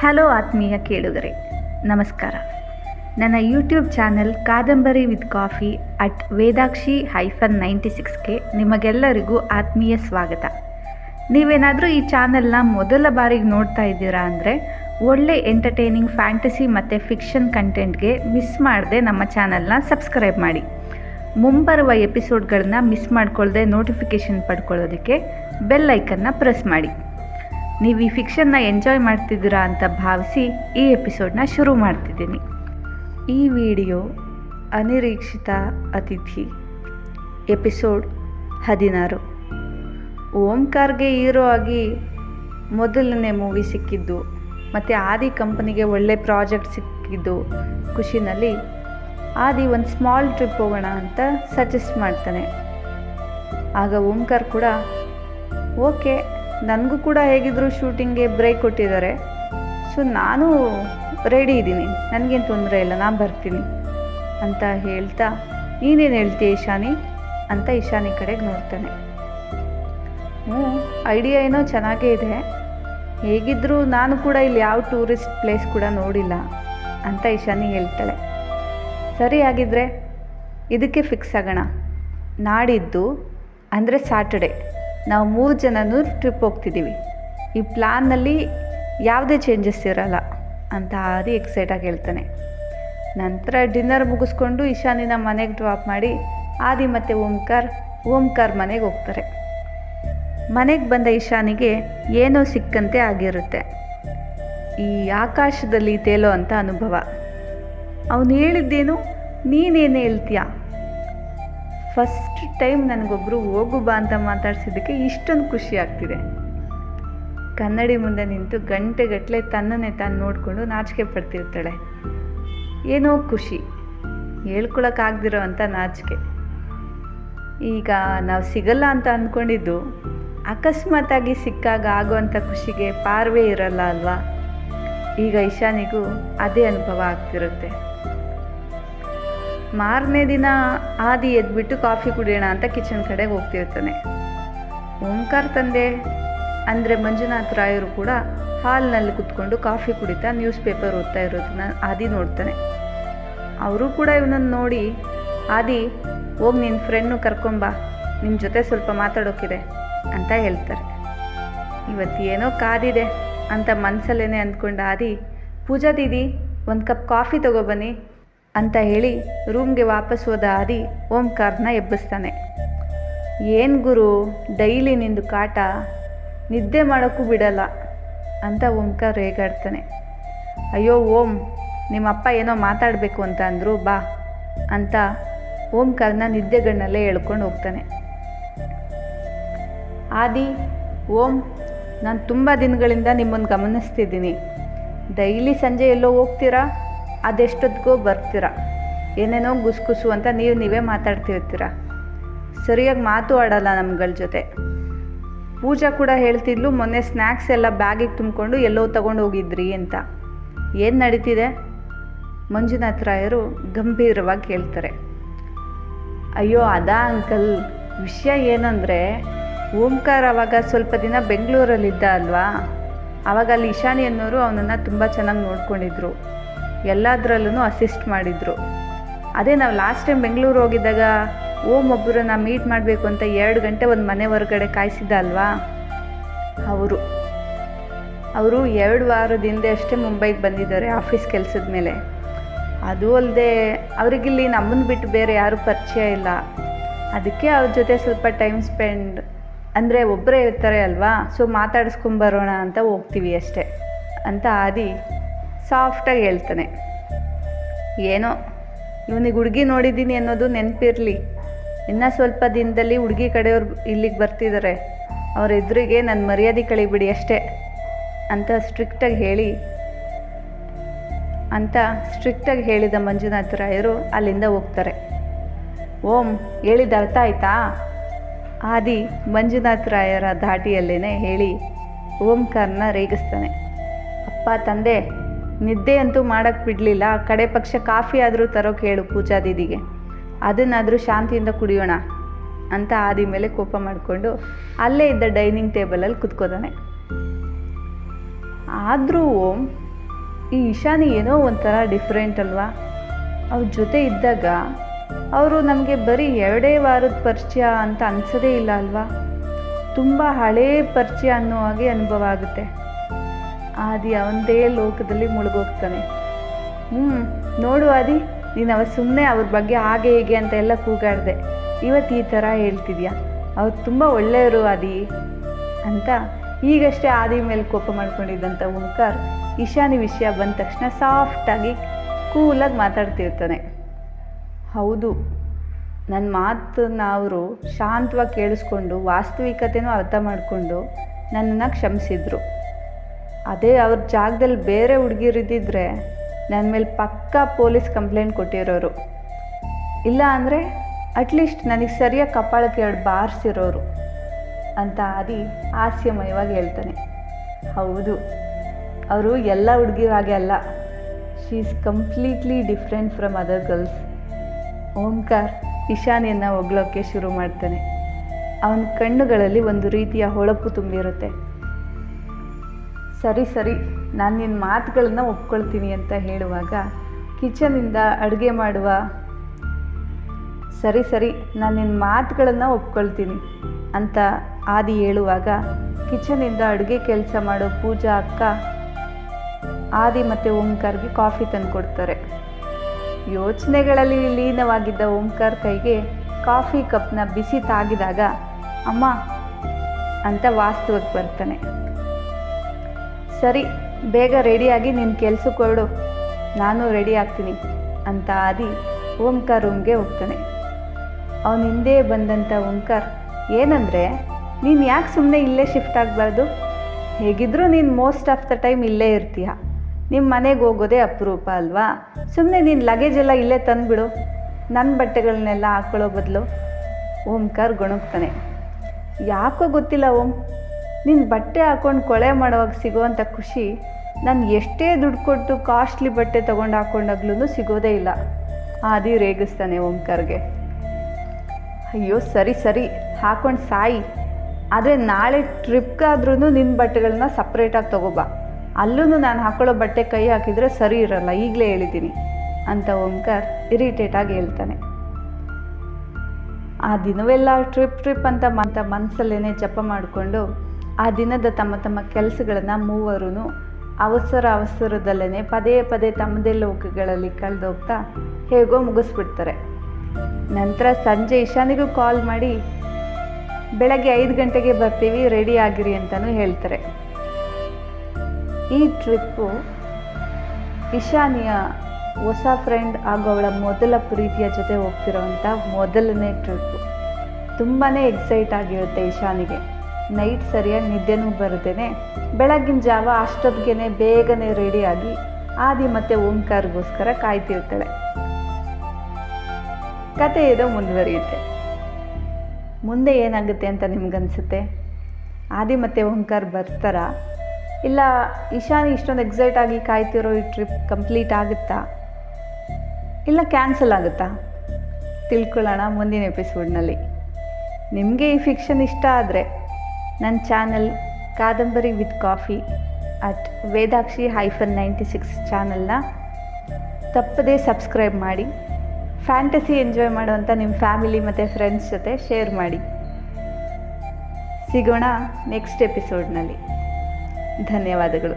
Hello ಆತ್ಮೀಯ ಕೇಳುಗರೆ, ನಮಸ್ಕಾರ. ನನ್ನ YouTube channel Kadambari with coffee at Vedakshi hyphen ninety ಸಿಕ್ಸ್ಗೆ ನಿಮಗೆಲ್ಲರಿಗೂ ಆತ್ಮೀಯ ಸ್ವಾಗತ. ನೀವೇನಾದರೂ ಈ ಚಾನೆಲ್ನ ಮೊದಲ ಬಾರಿಗೆ ನೋಡ್ತಾ ಇದ್ದೀರಾ ಅಂದರೆ, ಒಳ್ಳೆ ಎಂಟರ್ಟೈನಿಂಗ್ ಫ್ಯಾಂಟಸಿ ಮತ್ತು ಫಿಕ್ಷನ್ ಕಂಟೆಂಟ್ಗೆ ಮಿಸ್ ಮಾಡದೆ ನಮ್ಮ ಚಾನೆಲ್ನ ಸಬ್ಸ್ಕ್ರೈಬ್ ಮಾಡಿ. ಮುಂಬರುವ ಎಪಿಸೋಡ್ಗಳನ್ನ ಮಿಸ್ ಮಾಡ್ಕೊಳ್ಳದೆ ನೋಟಿಫಿಕೇಷನ್ ಪಡ್ಕೊಳ್ಳೋದಕ್ಕೆ ಬೆಲ್ ಐಕನ್ನ ಪ್ರೆಸ್ ಮಾಡಿ. ನೀವು ಈ ಫಿಕ್ಷನ್ನ ಎಂಜಾಯ್ ಮಾಡ್ತಿದ್ದೀರಾ ಅಂತ ಭಾವಿಸಿ ಈ ಎಪಿಸೋಡ್ನ ಶುರು ಮಾಡ್ತಿದ್ದೀನಿ. ಈ ವಿಡಿಯೋ ಅನಿರೀಕ್ಷಿತ ಅತಿಥಿ. ಎಪಿಸೋಡ್ ಹದಿನಾರು. ಓಂಕಾರ್ಗೆ ಹೀರೋ ಆಗಿ ಮೊದಲನೇ ಮೂವಿ ಸಿಕ್ಕಿದ್ದು, ಮತ್ತು ಆದಿ ಕಂಪನಿಗೆ ಒಳ್ಳೆ ಪ್ರಾಜೆಕ್ಟ್ ಸಿಕ್ಕಿದ್ದು ಖುಷಿನಲ್ಲಿ ಆದಿ ಒಂದು ಸ್ಮಾಲ್ ಟ್ರಿಪ್ ಹೋಗೋಣ ಅಂತ ಸಜೆಸ್ಟ್ ಮಾಡ್ತಾನೆ. ಆಗ ಓಂಕಾರ್ ಕೂಡ ಓಕೆ ನನಗೂ ಕೂಡ ಹೇಗಿದ್ರು ಶೂಟಿಂಗ್ಗೆ ಬ್ರೇಕ್ ಕೊಟ್ಟಿದ್ದಾರೆ. ಸೊ ನಾನು ರೆಡಿ ಇದ್ದೀನಿ. ನನಗೇನು ತೊಂದರೆ ಇಲ್ಲ, ನಾನು ಬರ್ತೀನಿ ಅಂತ ಹೇಳ್ತಾ ನೀನೇನು ಹೇಳ್ತೀಯ ಇಶಾನಿ ಅಂತ ಇಶಾನಿ ಕಡೆಗೆ ನೋಡ್ತಾನೆ. ಹ್ಞೂ ಐಡಿಯಾ ಏನೋ ಚೆನ್ನಾಗೇ ಇದೆ. ಹೇಗಿದ್ದರೂ ನಾನು ಕೂಡ ಇಲ್ಲಿ ಯಾವ ಟೂರಿಸ್ಟ್ ಪ್ಲೇಸ್ ಕೂಡ ನೋಡಿಲ್ಲ ಅಂತ ಇಶಾನಿ ಹೇಳ್ತಾಳೆ. ಸರಿ ಆಗಿದ್ರೆ ಇದಕ್ಕೆ ಫಿಕ್ಸ್ ಆಗೋಣ. ನಾಡಿದ್ದು ಅಂದರೆ ಸಾಟರ್ಡೆ ನಾವು ಮೂರು ಜನನೂ ಟ್ರಿಪ್ ಹೋಗ್ತಿದ್ದೀವಿ. ಈ ಪ್ಲ್ಯಾನ್ನಲ್ಲಿ ಯಾವುದೇ ಚೇಂಜಸ್ ಇರಲ್ಲ ಅಂತ ಆದಿ ಎಕ್ಸೈಟಾಗಿ ಹೇಳ್ತಾನೆ. ನಂತರ ಡಿನ್ನರ್ ಮುಗಿಸ್ಕೊಂಡು ಇಶಾನಿನ ಮನೆಗೆ ಡ್ರಾಪ್ ಮಾಡಿ ಆದಿ ಮತ್ತು ಓಂಕಾರ್ ಓಂಕಾರ್ ಮನೆಗೆ ಹೋಗ್ತಾರೆ. ಮನೆಗೆ ಬಂದ ಇಶಾನಿಗೆ ಏನೋ ಸಿಕ್ಕಂತೆ ಆಗಿರುತ್ತೆ. ಈ ಆಕಾಶದಲ್ಲಿ ತೇಲೋ ಅಂತ ಅನುಭವ. ಅವನು ಹೇಳಿದ್ದೇನು, ನೀನೇನು ಹೇಳ್ತೀಯ? ಫಸ್ಟ್ ಟೈಮ್ ನನಗೊಬ್ಬರು ಹೋಗು ಬಾ ಅಂತ ಮಾತಾಡ್ಸಿದ್ದಕ್ಕೆ ಇಷ್ಟೊಂದು ಖುಷಿ ಆಗ್ತಿದೆ. ಕನ್ನಡಿ ಮುಂದೆ ನಿಂತು ಗಂಟೆಗಟ್ಟಲೆ ತನ್ನನ್ನೇ ತಾನು ನೋಡಿಕೊಂಡು ನಾಚಿಕೆ ಪಡ್ತಿರ್ತಾಳೆ. ಏನೋ ಖುಷಿ ಹೇಳ್ಕೊಳಕ್ಕಾಗ್ದಿರೋ ಅಂಥ ನಾಚಿಕೆ. ಈಗ ನಾವು ಸಿಗಲ್ಲ ಅಂತ ಅಂದ್ಕೊಂಡಿದ್ದು ಅಕಸ್ಮಾತಾಗಿ ಸಿಕ್ಕಾಗ ಆಗೋವಂಥ ಖುಷಿಗೆ ಪಾರ್ವೇ ಇರಲ್ಲ ಅಲ್ವಾ? ಈಗ ಇಶಾನಿಗೂ ಅದೇ ಅನುಭವ ಆಗ್ತಿರುತ್ತೆ. ಮಾರನೇ ದಿನ ಆದಿ ಎದ್ಬಿಟ್ಟು ಕಾಫಿ ಕುಡಿಯೋಣ ಅಂತ ಕಿಚನ್ ಕಡೆಗೆ ಹೋಗ್ತಿರ್ತಾನೆ. ಓಂಕಾರ್ ತಂದೆ ಅಂದರೆ ಮಂಜುನಾಥ್ ರಾಯರು ಕೂಡ ಹಾಲ್ನಲ್ಲಿ ಕುತ್ಕೊಂಡು ಕಾಫಿ ಕುಡಿತಾ ನ್ಯೂಸ್ ಪೇಪರ್ ಓದ್ತಾ ಇರೋದನ್ನ ಆದಿ ನೋಡ್ತಾನೆ. ಅವರು ಕೂಡ ಇವನನ್ನು ನೋಡಿ, ಆದಿ, ಹೋಗಿ ನಿನ್ನ ಫ್ರೆಂಡ್ನು ಕರ್ಕೊಂಬ ನಿಮ್ಮ ಜೊತೆ ಸ್ವಲ್ಪ ಮಾತಾಡೋಕ್ಕಿದೆ ಅಂತ ಹೇಳ್ತಾರೆ. ಇವತ್ತು ಏನೋ ಕಾದಿದೆ ಅಂತ ಮನಸಲ್ಲೇ ಅಂದ್ಕೊಂಡ ಆದಿ, ಪೂಜಾ ದೀದಿ, ಒಂದು ಕಪ್ ಕಾಫಿ ತಗೊಬನ್ನಿ ಅಂತ ಹೇಳಿ ರೂಮ್ಗೆ ವಾಪಸ್ ಹೋದ ಆದಿ ಓಂಕಾರನ್ನ ಎಬ್ಬಿಸ್ತಾನೆ. ಏನು ಗುರು, ಡೈಲಿ ನಿಂದು ಕಾಟ? ನಿದ್ದೆ ಮಾಡೋಕ್ಕೂ ಬಿಡಲ್ಲ ಅಂತ ಓಂಕಾರ್ ರೇಗಾಡ್ತಾನೆ. ಅಯ್ಯೋ ಓಂ, ನಿಮ್ಮಪ್ಪ ಏನೋ ಮಾತಾಡಬೇಕು ಅಂತ ಅಂದರು, ಬಾ ಅಂತ ಓಂಕಾರನ ನಿದ್ದೆಗಣ್ಣಲ್ಲೇ ಹೇಳ್ಕೊಂಡು ಹೋಗ್ತಾನೆ. ಆದಿ, ಓಂ, ನಾನು ತುಂಬ ದಿನಗಳಿಂದ ನಿಮ್ಮನ್ನು ಗಮನಿಸ್ತಿದ್ದೀನಿ. ಡೈಲಿ ಸಂಜೆ ಎಲ್ಲೋ ಹೋಗ್ತೀರಾ? ಅದೆಷ್ಟೊತ್ತಿಗೋ ಬರ್ತೀರ? ಏನೇನೋ ಗುಸುಗುಸು ಅಂತ ನೀವು ನೀವೇ ಮಾತಾಡ್ತಿರ್ತೀರ. ಸರಿಯಾಗಿ ಮಾತು ಆಡಲ್ಲ ನಮ್ಗಳ ಜೊತೆ. ಪೂಜಾ ಕೂಡ ಹೇಳ್ತಿದ್ಲು, ಮೊನ್ನೆ ಸ್ನ್ಯಾಕ್ಸ್ ಎಲ್ಲ ಬ್ಯಾಗಿಗೆ ತುಂಬಿಕೊಂಡು ಎಲ್ಲೋ ತಗೊಂಡು ಹೋಗಿದ್ರಿ ಅಂತ. ಏನು ನಡೀತಿದೆ? ಮಂಜುನಾಥ್ ರಾಯರು ಗಂಭೀರವಾಗಿ ಕೇಳ್ತಾರೆ ಅಯ್ಯೋ, ಅದಾ ಅಂಕಲ್. ವಿಷಯ ಏನಂದರೆ, ಓಂಕಾರ್ ಅವಾಗ ಸ್ವಲ್ಪ ದಿನ ಬೆಂಗಳೂರಲ್ಲಿದ್ದ ಅಲ್ವಾ? ಆವಾಗ ಅಲ್ಲಿ ಇಶಾನಿ ಅನ್ನೋರು ಅವನನ್ನು ತುಂಬ ಚೆನ್ನಾಗಿ ನೋಡ್ಕೊಂಡಿದ್ರು. ಎಲ್ಲದರಲ್ಲೂ ಅಸಿಸ್ಟ್ ಮಾಡಿದರು. ಅದೇ ನಾವು ಲಾಸ್ಟ್ ಟೈಮ್ ಬೆಂಗಳೂರು ಹೋಗಿದ್ದಾಗ, ಓಮ್ ಒಬ್ಬರನ್ನ ಮೀಟ್ ಮಾಡಬೇಕು ಅಂತ ಎರಡು ಗಂಟೆ ಒಂದು ಮನೆ ಹೊರಗಡೆ ಕಾಯಿಸಿದ್ದ ಅಲ್ವಾ? ಅವರು. ಅವರು ಎರಡು ವಾರದ ಹಿಂದೆ ಅಷ್ಟೇ ಮುಂಬೈಗೆ ಬಂದಿದ್ದಾರೆ ಆಫೀಸ್ ಕೆಲಸದ ಮೇಲೆ. ಅದು ಅಲ್ಲದೆ ಅವರಿಗಿಲ್ಲಿ ನಮ್ಮನ್ನು ಬಿಟ್ಟು ಬೇರೆ ಯಾರೂ ಪರಿಚಯ ಇಲ್ಲ. ಅದಕ್ಕೆ ಅವ್ರ ಜೊತೆ ಸ್ವಲ್ಪ ಟೈಮ್ ಸ್ಪೆಂಡ್ ಅಂದರೆ ಒಬ್ಬರೇ ಇರ್ತಾರೆ ಅಲ್ವಾ? ಸೊ ಮಾತಾಡಿಸ್ಕೊಂಬರೋಣ ಅಂತ ಹೋಗ್ತೀವಿ ಅಷ್ಟೇ. ಅಂತ ಆದಿ. ಸಾಫ್ಟಾಗಿ ಹೇಳ್ತಾನೆ. ಏನೋ, ಇವನಿಗೆ ಹುಡುಗಿ ನೋಡಿದ್ದೀನಿ ಅನ್ನೋದು ನೆನಪಿರಲಿ. ಇನ್ನೂ ಸ್ವಲ್ಪ ದಿನದಲ್ಲಿ ಹುಡುಗಿ ಕಡೆಯವ್ರು ಇಲ್ಲಿಗೆ ಬರ್ತಿದ್ದಾರೆ ಅವ್ರ ಎದುರಿಗೆ ನನ್ನ ಮರ್ಯಾದೆ ಕಳಿಬಿಡಿ ಅಷ್ಟೇ, ಅಂತ ಸ್ಟ್ರಿಕ್ಟಾಗಿ ಹೇಳಿ, ಅಂತ ಸ್ಟ್ರಿಕ್ಟಾಗಿ ಹೇಳಿದ ಮಂಜುನಾಥ ರಾಯರು ಅಲ್ಲಿಂದ ಹೋಗ್ತಾರೆ. ಓಂ, ಹೇಳಿದ ಅರ್ಥ ಆಯ್ತಾ? ಆದಿ ಮಂಜುನಾಥ್ ರಾಯರ ಧಾಟಿಯಲ್ಲೇ ಹೇಳಿ ಓಂಕಾರನ ರೇಗಿಸ್ತಾನೆ. ಅಪ್ಪ, ತಂದೆ ನಿದ್ದೆ ಅಂತೂ ಮಾಡೋಕ್ಕೆ ಬಿಡಲಿಲ್ಲ. ಕಡೆ ಪಕ್ಷ ಕಾಫಿ ಆದರೂ ತರೋಕೆ ಹೇಳು ಪೂಜಾ ದೀದಿಗೆ. ಅದನ್ನಾದರೂ ಶಾಂತಿಯಿಂದ ಕುಡಿಯೋಣ ಅಂತ ಆದಿ ಮೇಲೆ ಕೋಪ ಮಾಡಿಕೊಂಡು ಅಲ್ಲೇ ಇದ್ದ ಡೈನಿಂಗ್ ಟೇಬಲಲ್ಲಿ ಕುತ್ಕೋತಾನೆ. ಆದರೂ ಈ ಇಶಾನಿ ಏನೋ ಒಂಥರ ಡಿಫ್ರೆಂಟ್ ಅಲ್ವಾ? ಅವ್ರ ಜೊತೆ ಇದ್ದಾಗ ಅವರು ನಮಗೆ ಬರೀ ಎರಡೇ ವಾರದ ಪರಿಚಯ ಅಂತ ಅನ್ಸೋದೇ ಇಲ್ಲ ಅಲ್ವಾ? ತುಂಬ ಹಳೇ ಪರಿಚಯ ಅನ್ನೋ ಹಾಗೆ ಅನುಭವ ಆಗುತ್ತೆ. ಆದಿ ಅವನದೇ ಲೋಕದಲ್ಲಿ ಮುಳುಗೋಗ್ತಾನೆ. ಹ್ಞೂ ನೋಡು ಆದಿ, ನೀನು ಅವ ಸುಮ್ಮನೆ ಅವ್ರ ಬಗ್ಗೆ ಹಾಗೆ ಹೀಗೆ ಅಂತ ಎಲ್ಲ ಕೂಗಾಡಿದೆ. ಇವತ್ತು ಈ ಥರ ಹೇಳ್ತಿದ್ಯಾ? ಅವ್ರು ತುಂಬ ಒಳ್ಳೆಯವರು ಆದಿ ಅಂತ ಈಗಷ್ಟೇ ಆದಿ ಮೇಲೆ ಕೋಪ ಮಾಡ್ಕೊಂಡಿದ್ದಂಥ ಓಂಕಾರ್ ಈಶಾನಿ ವಿಷಯ ಬಂದ ತಕ್ಷಣ ಸಾಫ್ಟಾಗಿ ಕೂಲಾಗಿ ಮಾತಾಡ್ತಿರ್ತಾನೆ. ಹೌದು ನನ್ನ ಮಾತನ್ನ ಅವರು ಶಾಂತವಾಗಿ ಕೇಳಿಸ್ಕೊಂಡು ವಾಸ್ತವಿಕತೆನೂ ಅರ್ಥ ಮಾಡಿಕೊಂಡು ನನ್ನನ್ನು ಕ್ಷಮಿಸಿದ್ರು. ಅದೇ ಅವ್ರ ಜಾಗದಲ್ಲಿ ಬೇರೆ ಹುಡುಗಿರಿದ್ದಿದ್ರೆ ನನ್ನ ಮೇಲೆ ಪಕ್ಕಾ ಪೊಲೀಸ್ ಕಂಪ್ಲೇಂಟ್ ಕೊಟ್ಟಿರೋರು. ಇಲ್ಲ ಅಂದರೆ ಅಟ್ಲೀಸ್ಟ್ ನನಗೆ ಸರಿಯಾಗಿ ಕಪಾಳಕ್ಕೆ ಎರಡು ಬಾರಿಸಿರೋರು ಅಂತ ಆದಿ ಹಾಸ್ಯಮಯವಾಗಿ ಹೇಳ್ತಾನೆ. ಹೌದು, ಅವರು ಎಲ್ಲ ಹುಡುಗಿರಾಗೆ ಅಲ್ಲ. She is completely different from other girls Omkar ಇಶಾನಿಯನ್ನು ಹೊಗಳೋಕ್ಕೆ ಶುರು ಮಾಡ್ತಾನೆ. ಅವನ ಕಣ್ಣುಗಳಲ್ಲಿ ಒಂದು ರೀತಿಯ ಹೊಳಪು ತುಂಬಿರುತ್ತೆ. ಸರಿ ಸರಿ, ನಾನು ನಿನ್ನ ಮಾತುಗಳನ್ನ ಒಪ್ಕೊಳ್ತೀನಿ ಅಂತ ಹೇಳುವಾಗ ಕಿಚನಿಂದ ಅಡುಗೆ ಮಾಡುವ. ಸರಿ ಸರಿ, ನಾನು ನಿನ್ನ ಮಾತುಗಳನ್ನು ಒಪ್ಕೊಳ್ತೀನಿ ಅಂತ ಆದಿ ಹೇಳುವಾಗ ಕಿಚನಿಂದ ಅಡುಗೆ ಕೆಲಸ ಮಾಡೋ ಪೂಜಾ ಅಕ್ಕ ಆದಿ ಮತ್ತು ಓಂಕಾರ್ಗೆ ಕಾಫಿ ತಂದು ಕೊಡ್ತಾರೆ ಯೋಚನೆಗಳಲ್ಲಿ ಲೀನವಾಗಿದ್ದ ಓಂಕಾರ್ ಕೈಗೆ ಕಾಫಿ ಕಪ್ನ ಬಿಸಿ ತಾಗಿದಾಗ, ಅಮ್ಮ ಅಂತ ವಾಸ್ತವಕ್ಕೆ ಬರ್ತಾನೆ. ಸರಿ, ಬೇಗ ರೆಡಿಯಾಗಿ ನಿನ್ನ ಕೆಲಸಕ್ಕೆ ಹೊರಡು ನಾನು ರೆಡಿ ಆಗ್ತೀನಿ ಅಂತ ಆದಿ ಓಂಕಾರ್ ರೂಮ್ಗೆ ಹೋಗ್ತಾನೆ. ಅವನ ಹಿಂದೆ ಬಂದಂಥ ಓಂಕಾರ್, ಏನಂದರೆ, ನೀನು ಯಾಕೆ ಸುಮ್ಮನೆ ಇಲ್ಲೇ ಶಿಫ್ಟ್ ಆಗಬಾರ್ದು? ಹೇಗಿದ್ರೂ ನೀನು ಮೋಸ್ಟ್ ಆಫ್ ದ ಟೈಮ್ ಇಲ್ಲೇ ಇರ್ತೀಯ. ನಿಮ್ಮ ಮನೆಗೆ ಹೋಗೋದೇ ಅಪರೂಪ ಅಲ್ವಾ? ಸುಮ್ಮನೆ ನೀನು ಲಗೇಜ್ ಎಲ್ಲ ಇಲ್ಲೇ ತಂದುಬಿಡು. ನನ್ನ ಬಟ್ಟೆಗಳನ್ನೆಲ್ಲ ಹಾಕ್ಕೊಳ್ಳೋ ಬದಲು. ಓಂಕಾರ್ ಗೊಣಗ್ತಾನೆ. ಯಾಕೋ ಗೊತ್ತಿಲ್ಲ ಓಂ ನಿನ್ನ ಬಟ್ಟೆ ಹಾಕ್ಕೊಂಡು ಕೊಳೆ ಮಾಡುವಾಗ ಸಿಗೋವಂಥ ಖುಷಿ ನಾನು ಎಷ್ಟೇ ದುಡ್ಡು ಕೊಟ್ಟು ಕಾಸ್ಟ್ಲಿ ಬಟ್ಟೆ ತೊಗೊಂಡು ಹಾಕ್ಕೊಂಡಾಗ್ಲೂ ಸಿಗೋದೇ ಇಲ್ಲ. ಆದಿ ರೇಗಿಸ್ತಾನೆ ಓಂಕರ್ಗೆ. ಅಯ್ಯೋ, ಸರಿ ಸರಿ, ಹಾಕೊಂಡು ಸಾಯಿ. ಆದರೆ ನಾಳೆ ಟ್ರಿಪ್ಗಾದ್ರೂ ನಿನ್ನ ಬಟ್ಟೆಗಳನ್ನ ಸಪ್ರೇಟಾಗಿ ತಗೋಬಾ ಅಲ್ಲೂ ನಾನು ಹಾಕೊಳ್ಳೋ ಬಟ್ಟೆ ಕೈ ಹಾಕಿದರೆ ಸರಿ ಇರಲ್ಲ, ಈಗಲೇ ಹೇಳಿದ್ದೀನಿ ಅಂತ ಓಂಕಾರ್ ಇರಿಟೇಟಾಗಿ ಹೇಳ್ತಾನೆ. ಆ ದಿನವೆಲ್ಲ ಟ್ರಿಪ್ ಟ್ರಿಪ್ ಅಂತ ಮಂತ ಮನಸ್ಸಲ್ಲೇನೆ ಜಪ ಮಾಡಿಕೊಂಡು ಆ ದಿನದ ತಮ್ಮ ತಮ್ಮ ಕೆಲಸಗಳನ್ನು ಮೂವರೂ ಅವಸರ ಅವಸರದಲ್ಲೇ ಪದೇ ಪದೇ ತಮ್ಮದೇ ಲೋಕಗಳಲ್ಲಿ ಕಳೆದೋಗ್ತಾ ಹೇಗೋ ಮುಗಿಸ್ಬಿಡ್ತಾರೆ. ನಂತರ ಸಂಜೆ ಇಶಾನಿಗೂ ಕಾಲ್ ಮಾಡಿ, ಬೆಳಗ್ಗೆ ಐದು ಗಂಟೆಗೆ ಬರ್ತೀವಿ ರೆಡಿ ಆಗಿರಿ ಅಂತಲೂ ಹೇಳ್ತಾರೆ. ಈ ಟ್ರಿಪ್ಪು ಇಶಾನಿಯ ಹೊಸ ಫ್ರೆಂಡ್ ಹಾಗೂ ಅವಳ ಮೊದಲ ಪ್ರೀತಿಯ ಜೊತೆ ಹೋಗ್ತಿರೋವಂಥ ಮೊದಲನೇ ಟ್ರಿಪ್ಪು ತುಂಬಾ ಎಕ್ಸೈಟ್ ಆಗಿರುತ್ತೆ ಇಶಾನಿಗೆ. ನೈಟ್ ಸರಿಯಾಗಿ ನಿದ್ದೆನೂ ಬರದೇನೆ. ಬೆಳಗಿನ ಜಾವ ಅಷ್ಟೊತ್ತಿಗೆ ಬೇಗನೆ ರೆಡಿಯಾಗಿ ಆದಿ ಮತ್ತು ಓಂಕಾರ್ಗೋಸ್ಕರ ಕಾಯ್ತಿರ್ತಾಳೆ. ಕತೆ ಇದು, ಮುಂದುವರಿಯುತ್ತೆ. ಮುಂದೆ ಏನಾಗುತ್ತೆ ಅಂತ ನಿಮ್ಗನ್ಸುತ್ತೆ? ಆದಿ ಮತ್ತು ಓಂಕಾರ್ ಬರ್ತಾರಾ? ಇಲ್ಲ ಇಶಾನಿ ಇಷ್ಟೊಂದು ಎಕ್ಸೈಟ್ ಆಗಿ ಕಾಯ್ತಿರೋ ಈ ಟ್ರಿಪ್ ಕಂಪ್ಲೀಟ್ ಆಗುತ್ತಾ? ಇಲ್ಲ ಕ್ಯಾನ್ಸಲ್ ಆಗುತ್ತಾ? ತಿಳ್ಕೊಳ್ಳೋಣ ಮುಂದಿನ ಎಪಿಸೋಡ್ನಲ್ಲಿ ನಿಮಗೆ ಈ ಫಿಕ್ಷನ್ ಇಷ್ಟ ಆದರೆ. ನನ್ನ channel Kadambari with coffee at Vedakshi hyphen ninety six ಚಾನಲ್ನ ತಪ್ಪದೇ ಸಬ್ಸ್ಕ್ರೈಬ್ ಮಾಡಿ. ಫ್ಯಾಂಟಸಿ ಎಂಜಾಯ್ ಮಾಡುವಂಥ ನಿಮ್ಮ ಫ್ಯಾಮಿಲಿ ಮತ್ತು ಫ್ರೆಂಡ್ಸ್ ಜೊತೆ ಶೇರ್ ಮಾಡಿ. ಸಿಗೋಣ ನೆಕ್ಸ್ಟ್ ಎಪಿಸೋಡ್ನಲ್ಲಿ. ಧನ್ಯವಾದಗಳು.